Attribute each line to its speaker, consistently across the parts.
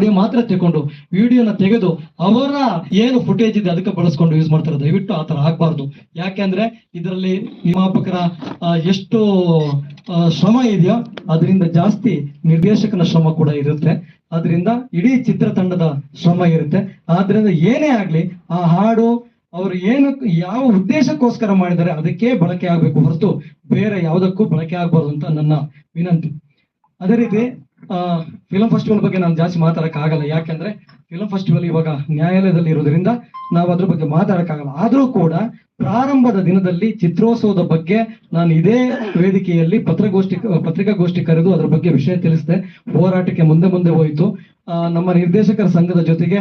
Speaker 1: Audio ಮಾತ್ರ ತಗೊಂಡು ವಿಡಿಯೋನ ತೆಗೆದು ಅವರ ಏನು ಫುಟೇಜ್ ಇದೆ ಅದಕ್ಕೆ ಬಳಸ್ಕೊಂಡು ಯೂಸ್ ಮಾಡ್ತಾರೆ ದಯವಿಟ್ಟು ಆ ತರ ಆಗ್ಬಾರ್ದು. ಯಾಕೆಂದ್ರೆ ಇದರಲ್ಲಿ ನಿರ್ಮಾಪಕರ ಎಷ್ಟು ಶ್ರಮ ಇದೆಯೋ ಅದರಿಂದ ಜಾಸ್ತಿ ನಿರ್ದೇಶಕನ ಶ್ರಮ ಕೂಡ ಇರುತ್ತೆ. ಅದರಿಂದ ಇಡೀ ಚಿತ್ರತಂಡದ ಶ್ರಮ ಇರುತ್ತೆ. ಆದ್ರಿಂದ ಏನೇ ಆಗ್ಲಿ ಆ ಹಾಡು ಅವರು ಏನು, ಯಾವ ಉದ್ದೇಶಕ್ಕೋಸ್ಕರ ಮಾಡಿದರೆ ಅದಕ್ಕೆ ಬಳಕೆ ಆಗ್ಬೇಕು ಹೊರತು ಬೇರೆ ಯಾವುದಕ್ಕೂ ಬಳಕೆ ಆಗ್ಬಾರ್ದು ಅಂತ ನನ್ನ ವಿನಂತಿ. ಅದೇ ರೀತಿ ಫಿಲಂ ಫೆಸ್ಟಿವಲ್ ಬಗ್ಗೆ ನಾನು ಜಾಸ್ತಿ ಮಾತಾಡಕ್ ಆಗಲ್ಲ ಯಾಕಂದ್ರೆ ಫಿಲಂ ಫೆಸ್ಟಿವಲ್ ಇವಾಗ ನ್ಯಾಯಾಲಯದಲ್ಲಿ ಇರೋದ್ರಿಂದ ನಾವು ಅದ್ರ ಬಗ್ಗೆ ಮಾತಾಡಕ್ಕಾಗಲ್ಲ. ಆದ್ರೂ ಕೂಡ ಪ್ರಾರಂಭದ ದಿನದಲ್ಲಿ ಚಿತ್ರೋತ್ಸವದ ಬಗ್ಗೆ ನಾನು ಇದೇ ವೇದಿಕೆಯಲ್ಲಿ ಪತ್ರಗೋಷ್ಠಿ ಪತ್ರಿಕಾಗೋಷ್ಠಿ ಕರೆದು ಅದ್ರ ಬಗ್ಗೆ ವಿಷಯ ತಿಳಿಸಿದೆ. ಹೋರಾಟಕ್ಕೆ ಮುಂದೆ ಮುಂದೆ ಹೋಯಿತು. ನಮ್ಮ ನಿರ್ದೇಶಕರ ಸಂಘದ ಜೊತೆಗೆ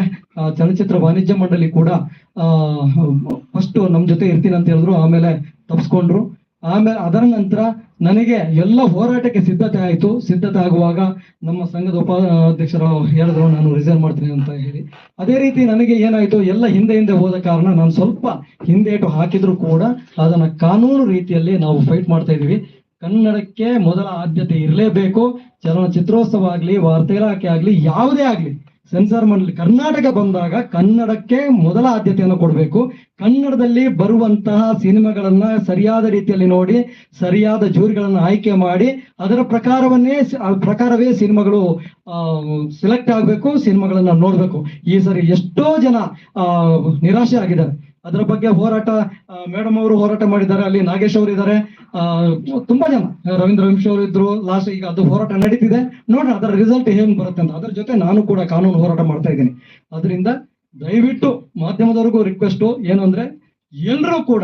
Speaker 1: ಚಲನಚಿತ್ರ ವಾಣಿಜ್ಯ ಮಂಡಳಿ ಕೂಡ ಫಸ್ಟ್ ನಮ್ಮ ಜೊತೆ ಇರ್ತೀನಿ ಅಂತ ಹೇಳಿದ್ರು. ಆಮೇಲೆ ತಪ್ಸ್ಕೊಂಡ್ರು. ಆಮೇಲೆ ಅದರ ನಂತರ ನನಗೆ ಎಲ್ಲ ಹೋರಾಟಕ್ಕೆ ಸಿದ್ಧತೆ ಆಯಿತು. ಸಿದ್ಧತೆ ಆಗುವಾಗ ನಮ್ಮ ಸಂಘದ ಉಪಾಧ್ಯಕ್ಷರು ಹೇಳಿದ್ರು, ನಾನು ರಿಸೈನ್ ಮಾಡ್ತೀನಿ ಅಂತ ಹೇಳಿ. ಅದೇ ರೀತಿ ನನಗೆ ಏನಾಯ್ತು, ಎಲ್ಲ ಹಿಂದೆ ಹಿಂದೆ ಹೋದ ಕಾರಣ ನಾನು ಸ್ವಲ್ಪ ಹಿಂದೇಟು ಹಾಕಿದ್ರು ಕೂಡ ಅದನ್ನ ಕಾನೂನು ರೀತಿಯಲ್ಲಿ ನಾವು ಫೈಟ್ ಮಾಡ್ತಾ ಇದೀವಿ ಕನ್ನಡಕ್ಕೆ ಮೊದಲ ಆದ್ಯತೆ ಇರಲೇಬೇಕು. ಚಲನಚಿತ್ರೋತ್ಸವ ಆಗ್ಲಿ ವಾರ್ತೆ ಇಲಾಖೆ ಆಗ್ಲಿ, ಯಾವುದೇ ಆಗ್ಲಿ ಸೆನ್ಸಾರ್ ಮಂಡಳಿ ಕರ್ನಾಟಕ ಬಂದಾಗ ಕನ್ನಡಕ್ಕೆ ಮೊದಲ ಆದ್ಯತೆಯನ್ನು ಕೊಡಬೇಕು. ಕನ್ನಡದಲ್ಲಿ ಬರುವಂತಹ ಸಿನಿಮಾಗಳನ್ನ ಸರಿಯಾದ ರೀತಿಯಲ್ಲಿ ನೋಡಿ, ಸರಿಯಾದ ಜೂರಿಗಳನ್ನ ಆಯ್ಕೆ ಮಾಡಿ, ಅದರ ಪ್ರಕಾರವನ್ನೇ ಪ್ರಕಾರವೇ ಸಿನಿಮಾಗಳು ಸೆಲೆಕ್ಟ್ ಆಗಬೇಕು, ಸಿನಿಮಾಗಳನ್ನ ನೋಡಬೇಕು. ಈ ಸರಿ ಎಷ್ಟೋ ಜನ ನಿರಾಶೆ ಆಗಿದ್ದಾರೆ ಅದರ ಬಗ್ಗೆ ಹೋರಾಟ ಮೇಡಮ್ ಅವರು ಹೋರಾಟ ಮಾಡಿದ್ದಾರೆ, ಅಲ್ಲಿ ನಾಗೇಶ್ ಅವರು ಇದ್ದಾರೆ. ತುಂಬಾ ಜನ, ರವೀಂದ್ರ ವಂಶಿ ಅವರು ಇದ್ರು ಲಾಸ್ಟ್ ಈಗ ಅದು ಹೋರಾಟ ನಡೀತಿದೆ. ನೋಡೋಣ ಅದರ ರಿಸಲ್ಟ್ ಏನ್ ಬರುತ್ತೆ ಅಂತ. ಅದ್ರ ಜೊತೆ ನಾನು ಕೂಡ ಕಾನೂನು ಹೋರಾಟ ಮಾಡ್ತಾ ಇದ್ದೀನಿ. ಅದರಿಂದ ದಯವಿಟ್ಟು ಮಾಧ್ಯಮದವರಿಗೂ ರಿಕ್ವೆಸ್ಟ್ ಏನು ಅಂದ್ರೆ ಎಲ್ಲರೂ ಕೂಡ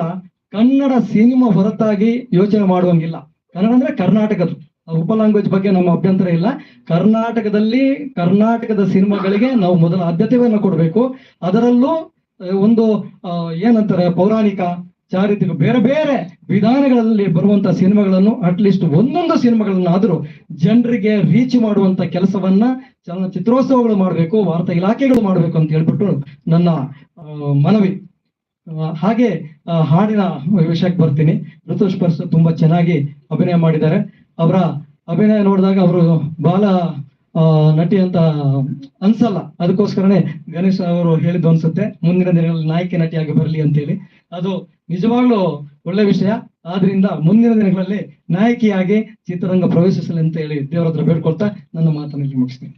Speaker 1: ಕನ್ನಡ ಸಿನಿಮಾ ಹೊರತಾಗಿ ಯೋಚನೆ ಮಾಡುವಂಗಿಲ್ಲ. ಕನ್ನಡ ಅಂದ್ರೆ ಕರ್ನಾಟಕದ ಉಪ ಲ್ಯಾಂಗ್ವೇಜ್ ಬಗ್ಗೆ ನಮ್ಮ ಅಭ್ಯಂತರ ಇಲ್ಲ. ಕರ್ನಾಟಕದಲ್ಲಿ ಕರ್ನಾಟಕದ ಸಿನಿಮಾಗಳಿಗೆ ನಾವು ಮೊದಲ ಆದ್ಯತೆಯನ್ನು ಕೊಡಬೇಕು. ಅದರಲ್ಲೂ ಒಂದು ಏನಂತಾರೆ, ಪೌರಾಣಿಕ ಚಾರಿತ್ರಿಕ ಬೇರೆ ಬೇರೆ ವಿಧಾನಗಳಲ್ಲಿ ಬರುವಂತ ಸಿನಿಮಾಗಳನ್ನು ಅಟ್ಲೀಸ್ಟ್ ಒಂದೊಂದು ಸಿನಿಮಾಗಳನ್ನಾದರೂ ಜನರಿಗೆ ರೀಚ್ ಮಾಡುವಂತ ಕೆಲಸವನ್ನ ಚಲನಚಿತ್ರೋತ್ಸವಗಳು ಮಾಡಬೇಕು, ವಾರ್ತಾ ಇಲಾಖೆಗಳು ಮಾಡಬೇಕು ಅಂತ ಹೇಳ್ಬಿಟ್ಟು ನನ್ನ ಮನವಿ. ಹಾಗೆ ಹಾಡಿನ ವಿಷಯಕ್ಕೆ ಬರ್ತೀನಿ. ಋತುಸ್ಪರ್ಶ ತುಂಬಾ ಚೆನ್ನಾಗಿ ಅಭಿನಯ ಮಾಡಿದ್ದಾರೆ. ಅವರ ಅಭಿನಯ ನೋಡಿದಾಗ ಅವರು ಬಾಲ ನಟಿ ಅಂತ ಅನ್ಸಲ್ಲ. ಅದಕ್ಕೋಸ್ಕರನೇ ಗಣೇಶ್ ಅವರು ಹೇಳಿದ್ದು ಅನ್ಸುತ್ತೆ. ಮುಂದಿನ ದಿನಗಳಲ್ಲಿ ನಾಯಕಿ ನಟಿಯಾಗಿ ಬರಲಿ ಅಂತೇಳಿ. ಅದು ನಿಜವಾಗ್ಲೂ ಒಳ್ಳೆ ವಿಷಯ. ಆದ್ರಿಂದ ಮುಂದಿನ ದಿನಗಳಲ್ಲಿ ನಾಯಕಿಯಾಗಿ ಚಿತ್ರರಂಗ ಪ್ರವೇಶಿಸಲಿ ಅಂತ ಹೇಳಿ ದೇವರ ಹತ್ರ ಬೇಡ್ಕೊಳ್ತಾ ನನ್ನ ಮಾತನ್ನು ಮುಗಿಸ್ತೀನಿ.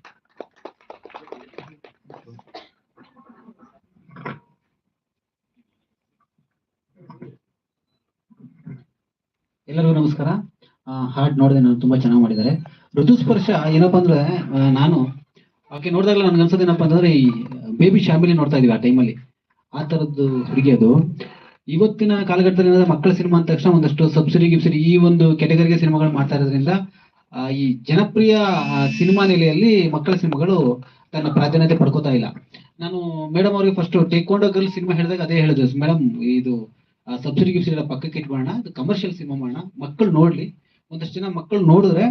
Speaker 2: ಎಲ್ಲರಿಗೂ ನಮಸ್ಕಾರ. ಹಾಡ್ ನೋಡಿದೆ ನಾನು ತುಂಬಾ ಚೆನ್ನಾಗಿ ಮಾಡಿದ್ದಾರೆ. ಋತುಸ್ಪರ್ಶ ಏನಪ್ಪಾ ಅಂದ್ರೆ ನಾನು ಆಕೆ ನೋಡಿದಾಗ ನನ್ಗೆ ಅನ್ಸೋದು ಏನಪ್ಪಾ ಅಂತಂದ್ರೆ ಈ ಬೇಬಿ ಶ್ಯಾಮಿಲಿ ನೋಡ್ತಾ ಇದೀವಿ ಆ ಟೈಮಲ್ಲಿ ಆ ತರದ್ದು ಹುಡುಗಿ ಅದು. ಇವತ್ತಿನ ಕಾಲಘಟ್ಟದಲ್ಲಿ ಏನಾದ್ರೆ ಮಕ್ಕಳ ಸಿನಿಮಾ ಅಂದ ತಕ್ಷಣ ಒಂದಷ್ಟು ಸಬ್ಸಿಡಿ ಗಿಬ್ಸಿಡಿ ಈ ಒಂದು ಕೆಟಗರಿಗೆ ಸಿನಿಮಾಗಳು ಮಾಡ್ತಾ ಇರೋದ್ರಿಂದ ಈ ಜನಪ್ರಿಯ ಸಿನಿಮಾ ನೆಲೆಯಲ್ಲಿ ಮಕ್ಕಳ ಸಿನಿಮಾಗಳು ತನ್ನ ಪ್ರಾಧಾನ್ಯತೆ ಪಡ್ಕೋತಾ ಇಲ್ಲ. ನಾನು ಮೇಡಮ್ ಅವರಿಗೆ ಫಸ್ಟ್ ಟೇಕ್ವಾಂಡೋ ಗರ್ಲ್ ಸಿನಿಮಾ ಹೇಳಿದಾಗ ಅದೇ ಹೇಳಿದ್ರು. ಮೇಡಮ್ ಇದು ಸಬ್ಸಿಡಿ ಗಿಬ್ಸಿಡಿ ಪಕ್ಕಕ್ಕೆ ಇಟ್ಬೋಣ ಅದು ಕಮರ್ಷಿಯಲ್ ಸಿನಿಮಾ ಮಾಡೋಣ. ಮಕ್ಕಳು ನೋಡ್ಲಿ. ಒಂದಷ್ಟು ಜನ ಮಕ್ಕಳು ನೋಡಿದ್ರೆ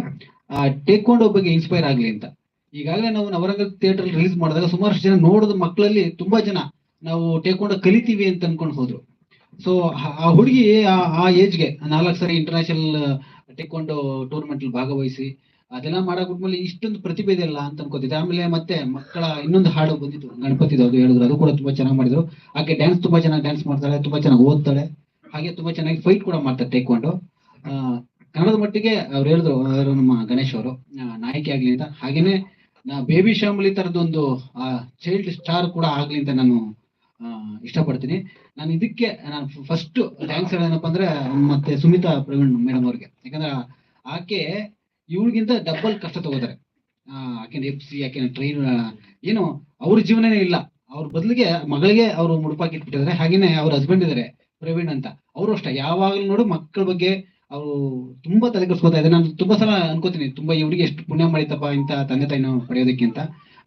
Speaker 2: ಟೇಕ್ವಾಂಡೋ ಬಗ್ಗೆ ಇನ್ಸ್ಪೈರ್ ಆಗ್ಲಿ ಅಂತ. ಈಗಾಗಲೇ ನಾವು ನವರಂಗ ಥಿಯೇಟರ್ ರಿಲೀಸ್ ಮಾಡಿದಾಗ ಸುಮಾರಷ್ಟು ಜನ ನೋಡಿದ ಮಕ್ಕಳಲ್ಲಿ ತುಂಬಾ ಜನ ನಾವು ಟೇಕೊಂಡ ಕಲಿತೀವಿ ಅಂತ ಅನ್ಕೊಂಡು ಹೋದ್ರು. ಸೊ ಆ ಹುಡುಗಿ ಆ ಏಜ್ಗೆ ನಾಲ್ಕು ಸರಿ ಇಂಟರ್ನ್ಯಾಷನಲ್ ಟೇಕೊಂಡು ಟೂರ್ನಮೆಂಟ್ ಅಲ್ಲಿ ಭಾಗವಹಿಸಿ ಅದೆಲ್ಲ ಮಾಡಾಕ್ಬಿಟ್ಮೇಲೆ ಇಷ್ಟೊಂದು ಪ್ರತಿಭೆ ಇದೆಯಲ್ಲ ಅಂತ ಅನ್ಕೋತಿದ್ದೆ. ಆಮೇಲೆ ಮತ್ತೆ ಮಕ್ಕಳ ಇನ್ನೊಂದು ಹಾಡು ಬಂದಿತ್ತು ಗಣಪತಿದು ಅದು ಹೇಳಿದ್ರು. ಅದು ಕೂಡ ತುಂಬಾ ಚೆನ್ನಾಗಿ ಮಾಡಿದ್ರು. ಆಕೆ ಡ್ಯಾನ್ಸ್ ತುಂಬಾ ಚೆನ್ನಾಗಿ ಡ್ಯಾನ್ಸ್ ಮಾಡ್ತಾಳೆ ತುಂಬಾ ಚೆನ್ನಾಗಿ ಓದ್ತಾಳೆ. ಹಾಗೆ ತುಂಬಾ ಚೆನ್ನಾಗಿ ಫೈಟ್ ಕೂಡ ಮಾಡ್ತಾರೆ ಟೇಕೊಂಡು ಆ, ಕನ್ನಡದ ಮಟ್ಟಿಗೆ ಅವ್ರು ಹೇಳಿದ್ರು ಅವರು ನಮ್ಮ ಗಣೇಶ್ ಅವರು ನಾಯಕಿ ಆಗ್ಲಿ ಅಂತ. ಹಾಗೇನೆ ಬೇಬಿ ಶ್ಯಾಮಲಿ ತರದೊಂದು ಚೈಲ್ಡ್ ಸ್ಟಾರ್ ಕೂಡ ಆಗ್ಲಿ ಅಂತ ನಾನು ಇಷ್ಟಪಡ್ತೀನಿ. ನಾನು ಇದಕ್ಕೆ, ನಾನು ಫಸ್ಟ್ ಥ್ಯಾಂಕ್ಸ್ ಹೇಳೋದೇನಪ್ಪ ಅಂದ್ರೆ, ಮತ್ತೆ ಸುಮಿತಾ ಪ್ರವೀಣ್ ಮೇಡಮ್ ಅವ್ರಿಗೆ. ಯಾಕಂದ್ರೆ, ಆಕೆ ಇವಳಿಗಿಂತ ಡಬ್ಬಲ್ ಕಷ್ಟ ತಗೋತಾರೆ. ಆಕೆ ಎಫ್ ಸಿ ಆಕೆನ ಟ್ರೈನ್ ಏನು, ಅವ್ರ ಜೀವನನೇ ಇಲ್ಲ. ಅವ್ರ ಬದಲಿಗೆ ಮಗಳಿಗೆ ಅವರು ಮುಡುಪಾಕಿಟ್ಬಿಟ್ಟಿದ್ದಾರೆ. ಹಾಗೇನೆ ಅವ್ರ ಹಸ್ಬೆಂಡ್ ಇದಾರೆ, ಪ್ರವೀಣ್ ಅಂತ. ಅವರು ಅಷ್ಟೇ. ಯಾವಾಗಲೂ ನೋಡು ಮಕ್ಕಳ ಬಗ್ಗೆ ಅವರು ತುಂಬಾ ತಲೆ ಕೆಡಿಸ್ಕೊತಾ ಇದೆ ನಾನು ತುಂಬಾ ಸಲ ಅನ್ಕೋತೀನಿ, ತುಂಬಾ ಇವರಿಗೆ ಎಷ್ಟು ಪುಣ್ಯ ಮಾಡಿತಪ್ಪ ಇಂತ ತಂದೆ ತಾಯಿನ ಪಡೆಯೋದಕ್ಕೆ ಅಂತ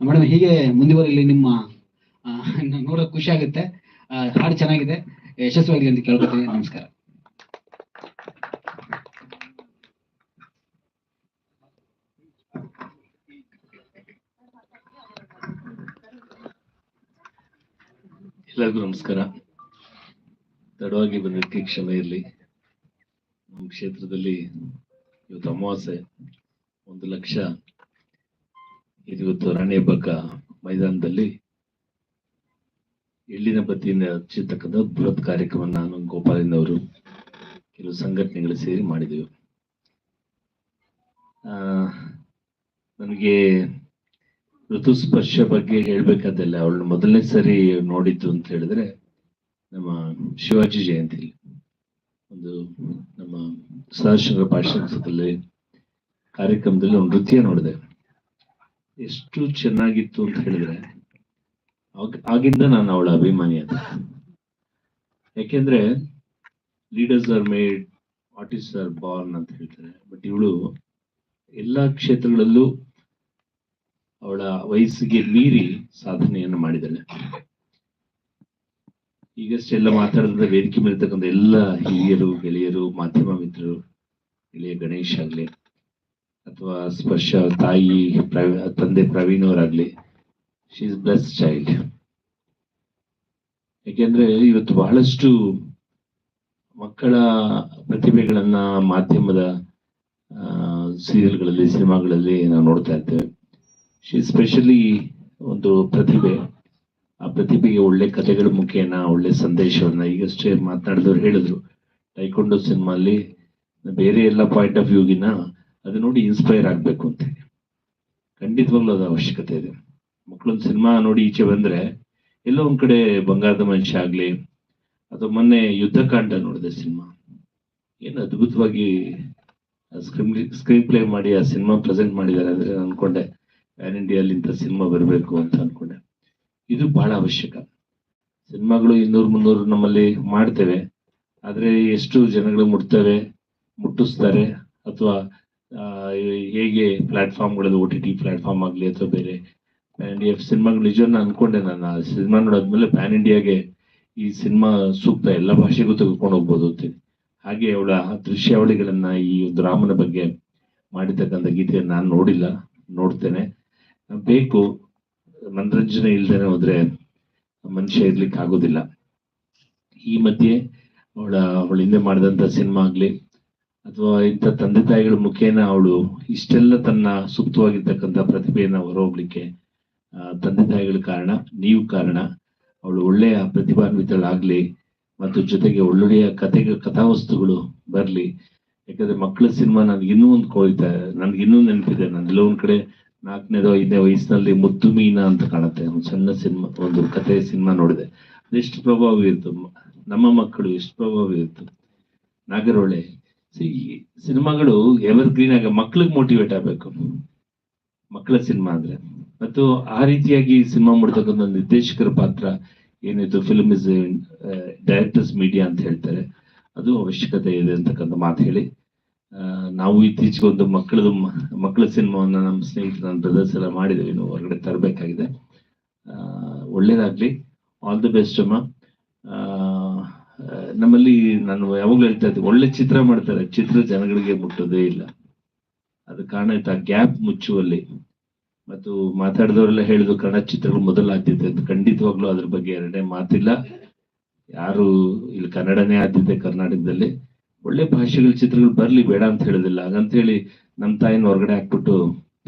Speaker 2: ಮೇಡಮ್, ಹೀಗೆ ಮುಂದುವರಿಲಿ ನಿಮ್ಮ ನೋಡೋಕ್ ಖುಷಿ ಆಗುತ್ತೆ. ಹಾಡು ಚೆನ್ನಾಗಿದೆ. ಯಶಸ್ವಿಯಾಗಲಿ ಅಂತ ಕೇಳ್ಕೊತೀನಿ. ನಮಸ್ಕಾರ.
Speaker 3: ಎಲ್ಲರಿಗೂ ನಮಸ್ಕಾರ. ತಡವಾಗಿ ಬಂದಿದ್ದಕ್ಕೆ ಕ್ಷಮೆ ಇರಲಿ. ನಮ್ಮ ಕ್ಷೇತ್ರದಲ್ಲಿ ಇವತ್ತು ಅಮಾವಾಸ್ಯೆ, ಒಂದು ಲಕ್ಷ ಇವತ್ತು ಅರಣ್ಯ ಮೈದಾನದಲ್ಲಿ ಎಳ್ಳಿನ ಬತ್ತಿಯಿಂದ ಹಚ್ಚಿರ್ತಕ್ಕಂಥ ಬೃಹತ್ ಕಾರ್ಯಕ್ರಮ ನಾನು ಗೋಪಾಲಿಂದ ಅವರು ಕೆಲವು ಸಂಘಟನೆಗಳು ಸೇರಿ ಮಾಡಿದೆವು. ನನಗೆ ಋತುಸ್ಪರ್ಶ ಬಗ್ಗೆ ಹೇಳ್ಬೇಕಾದಲ್ಲ, ಅವಳು ಮೊದಲನೇ ಸರಿ ನೋಡಿದ್ದು ಅಂತ ಹೇಳಿದ್ರೆ ನಮ್ಮ ಶಿವಾಜಿ ಜಯಂತಿಲಿ ಒಂದು ನಮ್ಮ ಸದಾಶಿವ ಭಾಷಣದಲ್ಲಿ ಕಾರ್ಯಕ್ರಮದಲ್ಲಿ ಒಂದು ನೃತ್ಯ ನೋಡಿದೆ. ಎಷ್ಟು ಚೆನ್ನಾಗಿತ್ತು ಅಂತ ಹೇಳಿದ್ರೆ ಆಗಿಂದ ನಾನು ಅವಳ ಅಭಿಮಾನಿ ಅಂತ ಯಾಕೆಂದ್ರೆ leaders are made artist are born ಅಂತ ಹೇಳ್ತಾರೆ. ಬಟ್ ಇವಳು ಎಲ್ಲಾ ಕ್ಷೇತ್ರಗಳಲ್ಲೂ ಅವಳ ವಯಸ್ಸಿಗೆ ಮೀರಿ ಸಾಧನೆಯನ್ನು ಮಾಡಿದ್ದಾಳೆ. ಈಗಷ್ಟೆಲ್ಲ ಮಾತಾಡಿದ ವೇದಿಕೆ ಮೇಲಿರ್ತಕ್ಕಂಥ ಎಲ್ಲ ಹಿರಿಯರು, ಗೆಳೆಯರು, ಮಾಧ್ಯಮ ಮಿತ್ರರು ಗೆಳೆಯ ಗಣೇಶ್ ಆಗ್ಲಿ ಅಥವಾ ಸ್ಪರ್ಶ ತಾಯಿ ತಂದೆ ಪ್ರವೀಣ್ ಅವರಾಗ್ಲಿ ಶಿ ಇಸ್ ಬ್ಲೆಸ್ ಚೈಲ್ಡ್ ಯಾಕೆಂದ್ರೆ ಇವತ್ತು ಬಹಳಷ್ಟು ಮಕ್ಕಳ ಪ್ರತಿಭೆಗಳನ್ನ ಮಾಧ್ಯಮದ ಸೀರಿಯಲ್ಗಳಲ್ಲಿ ಸಿನಿಮಾಗಳಲ್ಲಿ ನಾವು ನೋಡ್ತಾ ಇರ್ತೇವೆ. ಶಿ ಸ್ಪೆಷಲಿ ಒಂದು ಪ್ರತಿಭೆ. ಪ್ರತಿಭೆಗೆ ಒಳ್ಳೆ ಕಥೆಗಳ ಮುಖೇನ, ಒಳ್ಳೆ ಸಂದೇಶವನ್ನ ಈಗಷ್ಟೇ ಮಾತನಾಡಿದವ್ರು ಹೇಳಿದ್ರು. ಟೈಕೊಂಡು ಸಿನಿಮಾಲ್ಲಿ ಬೇರೆ ಎಲ್ಲ ಪಾಯಿಂಟ್ ಆಫ್ ವ್ಯೂಗಿನ ಅದು ನೋಡಿ ಇನ್ಸ್ಪೈರ್ ಆಗ್ಬೇಕು ಅಂತ ಖಂಡಿತವಾಗ್ಲೂ ಅದು ಅವಶ್ಯಕತೆ ಇದೆ. ಮಕ್ಕಳೊಂದು ಸಿನಿಮಾ ನೋಡಿ ಈಚೆ ಬಂದ್ರೆ ಎಲ್ಲೋ ಒಂದ್ ಕಡೆ ಬಂಗಾರದ ಮನುಷ್ಯ ಆಗ್ಲಿ ಅಥವಾ ಮೊನ್ನೆ ಯುದ್ಧಕಾಂಡ ನೋಡಿದೆ ಸಿನಿಮಾ ಏನು ಅದ್ಭುತವಾಗಿ ಸ್ಕ್ರೀನ್ ಸ್ಕ್ರೀನ್ ಪ್ಲೇ ಮಾಡಿ ಆ ಸಿನಿಮಾ ಪ್ರೆಸೆಂಟ್ ಮಾಡಿದ್ದಾರೆ ಅಂದ್ರೆ ಅನ್ಕೊಂಡೆ ಪ್ಯಾನ್ ಇಂಡಿಯಲ್ಲಿ ಇಂಥ ಸಿನಿಮಾ ಬರಬೇಕು ಅಂತ ಅನ್ಕೊಂಡೆ. ಇದು ಬಹಳ ಅವಶ್ಯಕ. ಸಿನಿಮಾಗಳು ಇನ್ನೂರು, ಮುನ್ನೂರು ನಮ್ಮಲ್ಲಿ ಮಾಡ್ತೇವೆ. ಆದರೆ ಎಷ್ಟು ಜನಗಳು ಮುಟ್ತವೆ ಮುಟ್ಟಿಸ್ತಾರೆ, ಅಥವಾ ಹೇಗೆ ಪ್ಲಾಟ್ಫಾರ್ಮ್ಗಳಲ್ಲಿ ಓ ಟಿ ಟಿ ಪ್ಲಾಟ್ಫಾರ್ಮ್ ಆಗಲಿ ಅಥವಾ ಬೇರೆ ಪ್ಯಾನ್ ಇಂಡಿಯಾ ಸಿನಿಮಾಗಳು ನಿಜವನ್ನ ಅನ್ಕೊಂಡೆ ನಾನು, ಆ ಸಿನಿಮಾ ನೋಡಾದ್ಮೇಲೆ ಪ್ಯಾನ್ ಇಂಡಿಯಾಗೆ ಈ ಸಿನಿಮಾ ಸೂಕ್ತ ಎಲ್ಲ ಭಾಷೆಗೂ ತೆಗೆದುಕೊಂಡು ಹೋಗ್ಬೋದು ಅಂತೀನಿ. ಹಾಗೆ ಅವಳ ದೃಶ್ಯಾವಳಿಗಳನ್ನ ಈ ಒಂದು ರಾಮನ ಬಗ್ಗೆ ಮಾಡಿರ್ತಕ್ಕಂಥ ಗೀತೆಯನ್ನು ನಾನು ನೋಡಿಲ್ಲ, ನೋಡ್ತೇನೆ. ಬೇಕು ಮನರಂಜನೆ ಇಲ್ದೇನೆ ಹೋದ್ರೆ ಮನುಷ್ಯ ಇರ್ಲಿಕ್ಕೆ ಆಗೋದಿಲ್ಲ. ಈ ಮಧ್ಯೆ ಅವಳ ಅವಳ ಹಿಂದೆ ಮಾಡಿದಂತ ಸಿನಿಮಾ ಆಗ್ಲಿ, ಅಥವಾ ಇಂಥ ತಂದೆ ತಾಯಿಗಳ ಮುಖೇನ ಅವಳು ಇಷ್ಟೆಲ್ಲ ತನ್ನ ಸೂಕ್ತವಾಗಿರ್ತಕ್ಕಂಥ ಪ್ರತಿಭೆಯನ್ನ ಹೊರಹೋಗ್ಲಿಕ್ಕೆ ತಂದೆ ತಾಯಿಗಳ ಕಾರಣ, ನೀವು ಕಾರಣ, ಅವಳು ಒಳ್ಳೆಯ ಪ್ರತಿಭಾನ್ವಿತಳಾಗ್ಲಿ ಮತ್ತು ಜೊತೆಗೆ ಒಳ್ಳೊಳ್ಳೆಯ ಕಥೆ ಕಥಾವಸ್ತುಗಳು ಬರ್ಲಿ. ಯಾಕಂದ್ರೆ ಮಕ್ಕಳ ಸಿನಿಮಾ ನನ್ಗೆ ಇನ್ನೂ ಒಂದು ಕೋಯ್ತಾ, ನನ್ಗೆ ಇನ್ನೂ ನೆನಪಿದೆ. ನಾನು ಎಲ್ಲೋ ಒಂದ್ ಕಡೆ ನಾಲ್ಕನೇದೋ ಐದನೇ ವಯಸ್ಸಿನಲ್ಲಿ ಮುದ್ದು ಮೀನಾ ಅಂತ ಕಾಣುತ್ತೆ. ಒಂದು ಸಣ್ಣ ಸಿನಿಮಾ, ಒಂದು ಕತೆ ಸಿನಿಮಾ ನೋಡಿದೆ. ಅದೆಷ್ಟು ಪ್ರಭಾವ ಇತ್ತು. ನಮ್ಮ ಮಕ್ಕಳು ಎಷ್ಟು ಪ್ರಭಾವ ಇತ್ತು. ನಾಗರೊಳೆ ಸಿನಿಮಾಗಳು ಎವರ್ ಗ್ರೀನ್ ಆಗ ಮಕ್ಳಿಗೆ ಮೋಟಿವೇಟ್ ಆಗ್ಬೇಕು. ಮಕ್ಕಳ ಸಿನಿಮಾ ಅಂದ್ರೆ. ಮತ್ತು ಆ ರೀತಿಯಾಗಿ ಸಿನಿಮಾ ಮಾಡ್ತಕ್ಕಂಥ ನಿರ್ದೇಶಕರ ಪಾತ್ರ ಏನಿತ್ತು? ಫಿಲ್ಮ್ ಇಸ್ ಡೈರೆಕ್ಟರ್ಸ್ ಮೀಡಿಯಾ ಅಂತ ಹೇಳ್ತಾರೆ. ಅದು ಅವಶ್ಯಕತೆ ಇದೆ ಅಂತಕ್ಕಂಥ ಮಾತು ಹೇಳಿ. ನಾವು ಇತ್ತೀಚೆಗೆ ಒಂದು ಮಕ್ಕಳದು ಮಕ್ಕಳ ಸಿನಿಮಾವನ್ನ ನಮ್ಮ ಸ್ನೇಹಿತರು ಬ್ರದರ್ಸ್ ಎಲ್ಲ ಮಾಡಿದ್ದೇವೆ ಇನ್ನು ಹೊರಗಡೆ ತರಬೇಕಾಗಿದೆ. ಒಳ್ಳೇದಾಗ್ಲಿ. ಆಲ್ ದಿ ಬೆಸ್ಟ್ ಅಮ್ಮ. ನಮ್ಮಲ್ಲಿ ನಾನು ಯಾವಾಗ್ಲೂ ಹೇಳ್ತಾ ಇದ್ದೆ, ಒಳ್ಳೆ ಚಿತ್ರ ಮಾಡ್ತಾರೆ. ಚಿತ್ರ ಜನಗಳಿಗೆ ಮುಟ್ಟೋದೇ ಇಲ್ಲ. ಅದ ಕಾರಣ ಆಯ್ತು ಆ ಗ್ಯಾಪ್ ಮುಚ್ಚುವಲ್ಲಿ. ಮತ್ತು ಮಾತಾಡಿದವರೆಲ್ಲ ಹೇಳಿದ್ರು, ಕನ್ನಡ ಚಿತ್ರಗಳು ಮೊದಲ ಆದ್ಯತೆ ಅಂತ. ಖಂಡಿತವಾಗ್ಲೂ ಅದ್ರ ಬಗ್ಗೆ ಎರಡನೇ ಮಾತಿಲ್ಲ. ಯಾರು ಇಲ್ಲಿ ಕನ್ನಡನೇ ಆದ್ಯತೆ ಕರ್ನಾಟಕದಲ್ಲಿ. ಒಳ್ಳೆ ಭಾಷೆಗಳ, ಚಿತ್ರಗಳು ಬರ್ಲಿ ಬೇಡ ಅಂತ ಹೇಳೋದಿಲ್ಲ. ಹಾಗಂತ ಹೇಳಿ ನಮ್ಮ ತಾಯಿನ ಹೊರಗಡೆ ಹಾಕ್ಬಿಟ್ಟು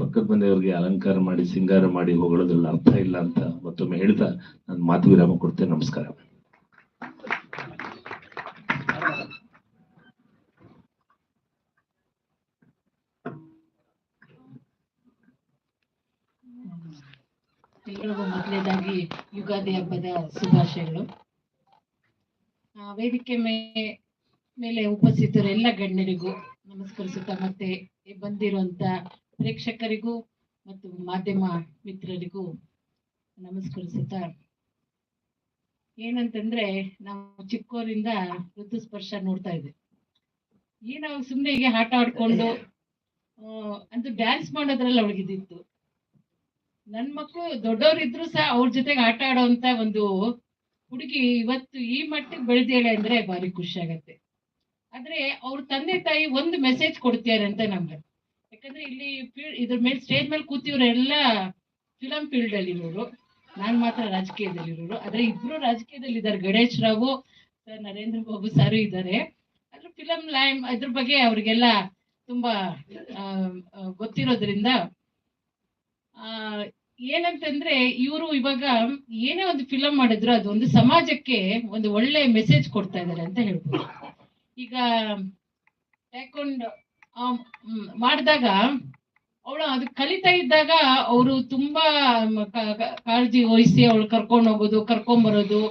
Speaker 3: ಪಕ್ಕದ ಮನೆಯವ್ರಿಗೆ ಅಲಂಕಾರ ಮಾಡಿ, ಸಿಂಗಾರ ಮಾಡಿ ಹೊಗಳೋದ್ರಲ್ಲಿ ಅರ್ಥ ಇಲ್ಲ ಅಂತ ಮತ್ತೊಮ್ಮೆ ಹೇಳ್ತಾ ನಾನು ಮಾತು ವಿರಾಮ ಕೊಡ್ತೇನೆ. ನಮಸ್ಕಾರ.
Speaker 4: ಮೊದಲೇದಾಗಿ ಯುಗಾದಿ ಹಬ್ಬದ ಶುಭಾಶಯಗಳು. ವೇದಿಕೆ ಮೇ ಮೇಲೆ ಉಪಸ್ಥಿತರು ಎಲ್ಲ ಗಣ್ಯರಿಗೂ ನಮಸ್ಕರಿಸುತ್ತಾ ಮತ್ತೆ ಬಂದಿರುವಂತ ಪ್ರೇಕ್ಷಕರಿಗೂ ಮತ್ತು ಮಾಧ್ಯಮ ಮಿತ್ರರಿಗೂ ನಮಸ್ಕರಿಸುತ್ತಾ. ಏನಂತಂದ್ರೆ ನಾವು ಚಿಕ್ಕೋರಿಂದ ಋತು ಸ್ಪರ್ಶ ನೋಡ್ತಾ ಇದ್ದೆ. ಈ ನಾವು ಸುಮ್ಮನೆ ಹೀಗೆ ಆಟ ಆಡ್ಕೊಂಡು ಅಂತೂ ಡ್ಯಾನ್ಸ್ ಮಾಡೋದ್ರಲ್ಲಿ ಅವಳಿಗಿದ್ದಿತ್ತು. ನನ್ ಮಕ್ಕಳು ದೊಡ್ಡವರಿದ್ರು ಸಹ ಅವ್ರ ಜೊತೆಗೆ ಆಟ ಆಡೋ ಒಂದು ಹುಡುಗಿ ಇವತ್ತು ಈ ಮಟ್ಟಿಗೆ ಬೆಳೆದೇಳೆ ಅಂದ್ರೆ ಭಾರಿ ಖುಷಿ ಆಗತ್ತೆ. ಆದ್ರೆ ಅವ್ರ ತಂದೆ ತಾಯಿ ಒಂದು ಮೆಸೇಜ್ ಕೊಡ್ತಿದಾರೆ ಅಂತ ನಮ್ಗೆ ಯಾಕಂದ್ರೆ ಇಲ್ಲಿ ಇದ್ರ ಮೇಲೆ ಸ್ಟೇಜ್ ಮೇಲೆ ಕೂತಿವ್ರೆಲ್ಲ ಫಿಲಂ ಫೀಲ್ಡ್ ಅಲ್ಲಿ ಇರೋರು. ನಾನ್ ಮಾತ್ರ ರಾಜಕೀಯದಲ್ಲಿ ಇರೋರು. ಆದ್ರೆ ಇಬ್ರು ರಾಜಕೀಯದಲ್ಲಿ ಇದ್ದಾರೆ. ಗಣೇಶ್ ರಾವು ನರೇಂದ್ರ ಬಾಬು ಸಾರು ಇದ್ದಾರೆ. ಆದ್ರೆ ಫಿಲಂ ಲೈಮ್ ಇದ್ರ ಬಗ್ಗೆ ಅವ್ರಿಗೆಲ್ಲ ತುಂಬಾ ಗೊತ್ತಿರೋದ್ರಿಂದ, ಆ, ಏನಂತಂದ್ರೆ ಇವರು ಇವಾಗ ಏನೇ ಒಂದು ಫಿಲಂ ಮಾಡಿದ್ರು ಅದು ಒಂದು ಸಮಾಜಕ್ಕೆ ಒಂದು ಒಳ್ಳೆ ಮೆಸೇಜ್ ಕೊಡ್ತಾ ಇದ್ದಾರೆ ಅಂತ ಹೇಳ್ಬೋದು. ಈಗ ಟ್ಯಾಕೊಂಡ್ ಮಾಡಿದಾಗ, ಅವಳು ಅದು ಕಲಿತಾ ಇದ್ದಾಗ ಅವರು ತುಂಬಾ ಕಾಳಜಿ ವಹಿಸಿ ಅವಳು ಕರ್ಕೊಂಡು ಹೋಗೋದು, ಕರ್ಕೊಂಡ್ ಬರೋದು,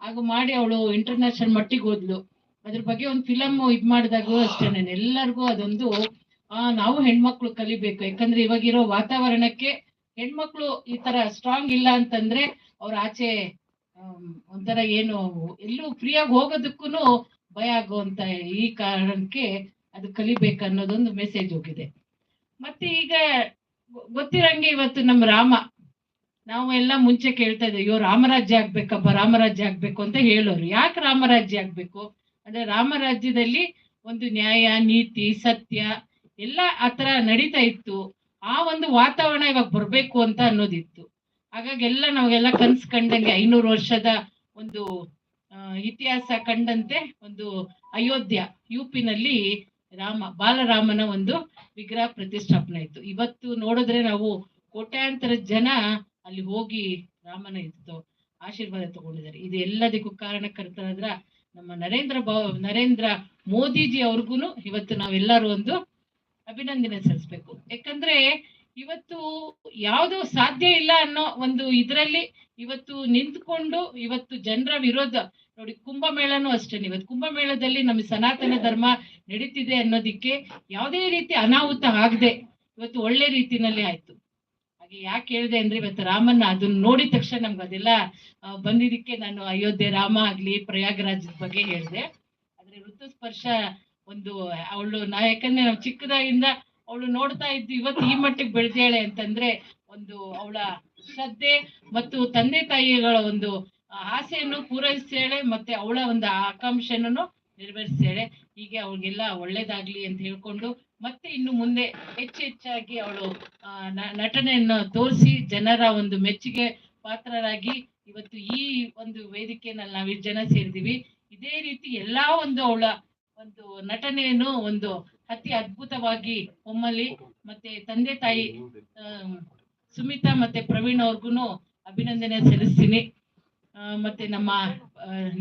Speaker 4: ಹಾಗೂ ಮಾಡಿ ಅವಳು ಇಂಟರ್ನ್ಯಾಷನಲ್ ಮಟ್ಟಿಗೆ ಹೋದ್ಲು. ಅದ್ರ ಬಗ್ಗೆ ಒಂದು ಫಿಲಮ್ ಇದ್ ಮಾಡಿದಾಗೂ ಅಷ್ಟೇ ನಾನು ಎಲ್ಲರಿಗೂ ಅದೊಂದು, ಆ, ನಾವು ಹೆಣ್ಮಕ್ಳು ಕಲಿಬೇಕು. ಯಾಕಂದ್ರೆ ಇವಾಗಿರೋ ವಾತಾವರಣಕ್ಕೆ ಹೆಣ್ಮಕ್ಳು ಈ ತರ ಸ್ಟ್ರಾಂಗ್ ಇಲ್ಲ ಅಂತಂದ್ರೆ ಅವ್ರ ಆಚೆ ಒಂಥರ ಏನು, ಎಲ್ಲೂ ಫ್ರೀಯಾಗಿ ಹೋಗೋದಕ್ಕೂ ಭಯ ಆಗುವಂತ ಈ ಕಾರಣಕ್ಕೆ ಅದು ಕಲಿಬೇಕು ಅನ್ನೋದೊಂದು ಮೆಸೇಜ್ ಹೋಗಿದೆ. ಮತ್ತೆ ಈಗ ಗೊತ್ತಿರಂಗೆ ಇವತ್ತು ನಮ್ಮ ರಾಮ ನಾವು ಎಲ್ಲ ಮುಂಚೆ ಕೇಳ್ತಾ ಇದ್ದೇವೆ ಅಯ್ಯೋ ರಾಮರಾಜ್ಯ ಆಗ್ಬೇಕಪ್ಪ ರಾಮರಾಜ್ಯ ಆಗ್ಬೇಕು ಅಂತ ಹೇಳೋರು. ಯಾಕೆ ರಾಮರಾಜ್ಯ ಆಗ್ಬೇಕು? ಅಂದ್ರೆ ರಾಮರಾಜ್ಯದಲ್ಲಿ ಒಂದು ನ್ಯಾಯ ನೀತಿ ಸತ್ಯ ಎಲ್ಲ ಆತರ ನಡೀತಾ ಇತ್ತು. ಆ ಒಂದು ವಾತಾವರಣ ಇವಾಗ ಬರ್ಬೇಕು ಅಂತ ಅನ್ನೋದಿತ್ತು. ಹಾಗಾಗಿ ಎಲ್ಲ ನಾವೆಲ್ಲ ಕನ್ಸ್ ಕಂಡಂಗೆ ಐನೂರು ವರ್ಷದ ಒಂದು ಆ, ಇತಿಹಾಸ ಕಂಡಂತೆ ಒಂದು ಅಯೋಧ್ಯ, ಯುಪಿನಲ್ಲಿ ರಾಮ, ಬಾಲರಾಮನ ಒಂದು ವಿಗ್ರಹ ಪ್ರತಿಷ್ಠಾಪನೆ ಆಯ್ತು. ಇವತ್ತು ನೋಡಿದ್ರೆ ನಾವು ಕೋಟ್ಯಾಂತರ ಜನ ಅಲ್ಲಿ ಹೋಗಿ ರಾಮನ ಇತ್ತು ಆಶೀರ್ವಾದ ತಗೊಂಡಿದ್ದಾರೆ. ಇದು ಎಲ್ಲದಕ್ಕೂ ಕಾರಣಕರ್ತರಾದ್ರ ನಮ್ಮ ನರೇಂದ್ರ ನರೇಂದ್ರ ಮೋದಿಜಿ ಅವ್ರಿಗೂ ಇವತ್ತು ನಾವೆಲ್ಲರೂ ಒಂದು ಅಭಿನಂದನೆ ಸಲ್ಲಿಸ್ಬೇಕು. ಯಾಕಂದ್ರೆ ಇವತ್ತು ಯಾವುದು ಸಾಧ್ಯ ಇಲ್ಲ ಅನ್ನೋ ಒಂದು ಇದರಲ್ಲಿ ಇವತ್ತು ನಿಂತ್ಕೊಂಡು ಇವತ್ತು ಜನರ ವಿರೋಧ. ನೋಡಿ, ಕುಂಭಮೇಳನೂ ಅಷ್ಟೇ. ಇವತ್ತು ಕುಂಭಮೇಳದಲ್ಲಿ ನಮ್ಮ ಸನಾತನ ಧರ್ಮ ನಡೀತಿದೆ ಅನ್ನೋದಿಕ್ಕೆ ಯಾವುದೇ ರೀತಿ ಅನಾಹುತ ಆಗದೆ ಇವತ್ತು ಒಳ್ಳೆ ರೀತಿನಲ್ಲಿ ಆಯ್ತು. ಹಾಗೆ ಯಾಕೆ ಹೇಳಿದೆ ಅಂದ್ರೆ ಇವತ್ತು ರಾಮನ್ನ ಅದನ್ನ ನೋಡಿದ ತಕ್ಷಣ ನಮ್ಗೆ ಅದೆಲ್ಲ ಬಂದಿದ್ದಕ್ಕೆ ನಾನು ಅಯೋಧ್ಯೆ ರಾಮ ಆಗ್ಲಿ ಪ್ರಯಾಗರಾಜದ ಬಗ್ಗೆ ಹೇಳಿದೆ. ಆದ್ರೆ ಋತುಸ್ಪರ್ಶ ಒಂದು ಅವಳು ನಾ ಯಾಕಂದ್ರೆ ನಾವು ಚಿಕ್ಕದಾಗಿಂದ ಅವಳು ನೋಡ್ತಾ ಇದ್ದು ಇವತ್ತು ಈ ಮಟ್ಟಿಗೆ ಬೆಳೆದೇಳೆ ಅಂತಂದ್ರೆ ಒಂದು ಅವಳ ಶ್ರದ್ಧೆ ಮತ್ತು ತಂದೆ ತಾಯಿಗಳ ಒಂದು ಆಸೆಯನ್ನು ಪೂರೈಸ್ತೇಳೆ ಮತ್ತೆ ಅವಳ ಒಂದು ಆಕಾಂಕ್ಷೆಯನ್ನು ನೆರವೇರಿಸ್ತೇಳೆ ಹೀಗೆ ಅವಳಿಗೆಲ್ಲ ಒಳ್ಳೇದಾಗ್ಲಿ ಅಂತ ಹೇಳ್ಕೊಂಡು ಮತ್ತೆ ಇನ್ನು ಮುಂದೆ ಹೆಚ್ಚು ಹೆಚ್ಚಾಗಿ ಅವಳು ನಟನೆಯನ್ನು ತೋರಿಸಿ ಜನರ ಒಂದು ಮೆಚ್ಚುಗೆ ಪಾತ್ರರಾಗಿ ಇವತ್ತು ಈ ಒಂದು ವೇದಿಕೆನಲ್ಲಿ ನಾವು ಇಷ್ಟು ಜನ ಸೇರಿದೀವಿ ಇದೇ ರೀತಿ ಎಲ್ಲಾ ಒಂದು ಅವಳ ಒಂದು ನಟನೆಯನ್ನು ಒಂದು ಅತಿ ಅದ್ಭುತವಾಗಿ ಒಮ್ಮಲಿ ಮತ್ತೆ ತಂದೆ ತಾಯಿ ಸುಮಿತಾ ಮತ್ತೆ ಪ್ರವೀಣ್ ಅವ್ರಿಗೂ ಅಭಿನಂದನೆ ಸಲ್ಲಿಸ್ತೀನಿ. ಮತ್ತೆ ನಮ್ಮ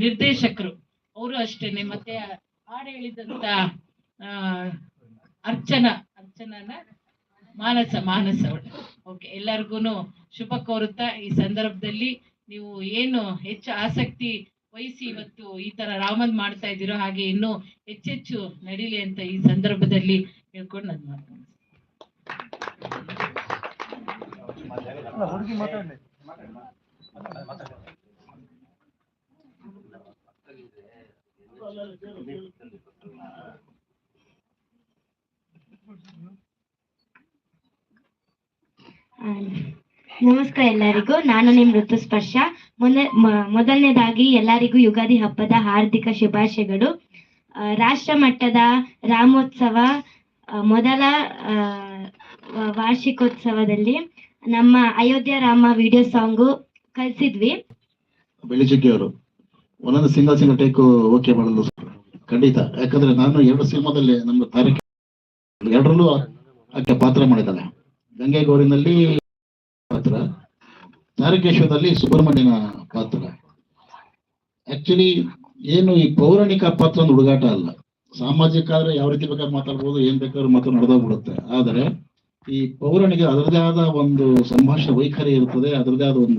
Speaker 4: ನಿರ್ದೇಶಕರು ಅವರು ಅಷ್ಟೇನೆ. ಮತ್ತೆ ಹಾಡು ಹೇಳಿದಂತ ಅರ್ಚನಾ, ಅರ್ಚನಾನ ಮಾನಸ ಮಾನಸ ಓಕೆ ಎಲ್ಲರಿಗೂ ಶುಭ ಕೋರುತ್ತಾ ಈ ಸಂದರ್ಭದಲ್ಲಿ ನೀವು ಏನು ಹೆಚ್ಚು ಆಸಕ್ತಿ ವಹಿಸಿ ಇವತ್ತು ಈ ತರ ರಾಮನ್ ಮಾಡ್ತಾ ಇದ್ದೀರೋ ಹಾಗೆ ಇನ್ನೂ ಹೆಚ್ಚೆಚ್ಚು ನಡೀಲಿ ಅಂತ ಈ ಸಂದರ್ಭದಲ್ಲಿ ಹೇಳ್ಕೊಂಡು ನಾನು Thank
Speaker 5: ಆ, ನಮಸ್ಕಾರ ಎಲ್ಲರಿಗೂ, ನಾನು ನಿಮ್ ಋತುಸ್ಪರ್ಶ. ಮೊನ್ನೆ ಮೊದಲನೇದಾಗಿ ಎಲ್ಲರಿಗೂ ಯುಗಾದಿ ಹಬ್ಬದ ಹಾರ್ದಿಕ ಶುಭಾಶಯಗಳು. ರಾಷ್ಟ್ರ ಮಟ್ಟದ ರಾಮೋತ್ಸವ ಮೊದಲ ವಾರ್ಷಿಕೋತ್ಸವದಲ್ಲಿ ನಮ್ಮ ಅಯೋಧ್ಯ ರಾಮ ವಿಡಿಯೋ ಸಾಂಗು ಕಲಿಸಿದ್ವಿ
Speaker 6: ಬೆಳಿಚಿಕ್ಕಿಯವರು ಒಂದೊಂದು ಸಿಂಗಲ್ ಸಿಂಗಲ್ ಟೇಕ್ ಓಕೆ ಮಾಡಲು ಖಂಡಿತ. ಯಾಕಂದ್ರೆ ನಾನು ಎರಡು ಸಿನಿಮಾದಲ್ಲಿ ನಮ್ಮ ತಾರಕ ಎರಡರಲ್ಲೂ ಆಕೆ ಪಾತ್ರ ಮಾಡಿದ್ದಾಳೆ. ಗಂಗೆ ಗೌರಿನಲ್ಲಿ ಪಾತ್ರ ತಾರಕೇಶ್ವರದಲ್ಲಿ ಸುಬ್ರಹ್ಮಣ್ಯನ ಪಾತ್ರ. ಆಕ್ಚುಲಿ ಏನು ಈ ಪೌರಾಣಿಕ ಪಾತ್ರ ಒಂದು ಹುಡುಗಾಟ ಅಲ್ಲ. ಸಾಮಾಜಿಕ ಆದ್ರೆ ಯಾವ ರೀತಿ ಬೇಕಾದ್ರೆ ಮಾತಾಡ್ಬೋದು, ಏನ್ ಬೇಕಾದ್ರೂ ಮಾತು ನಡೆದೋಗ್ಬಿಡುತ್ತೆ. ಆದರೆ ಈ ಪೌರಾಣಿಕ ಅದರದೇ ಆದ ಒಂದು ಸಂಭಾಷಣೆ, ವೈಖರಿ ಇರುತ್ತದೆ ಅದರದೇ ಆದ ಒಂದು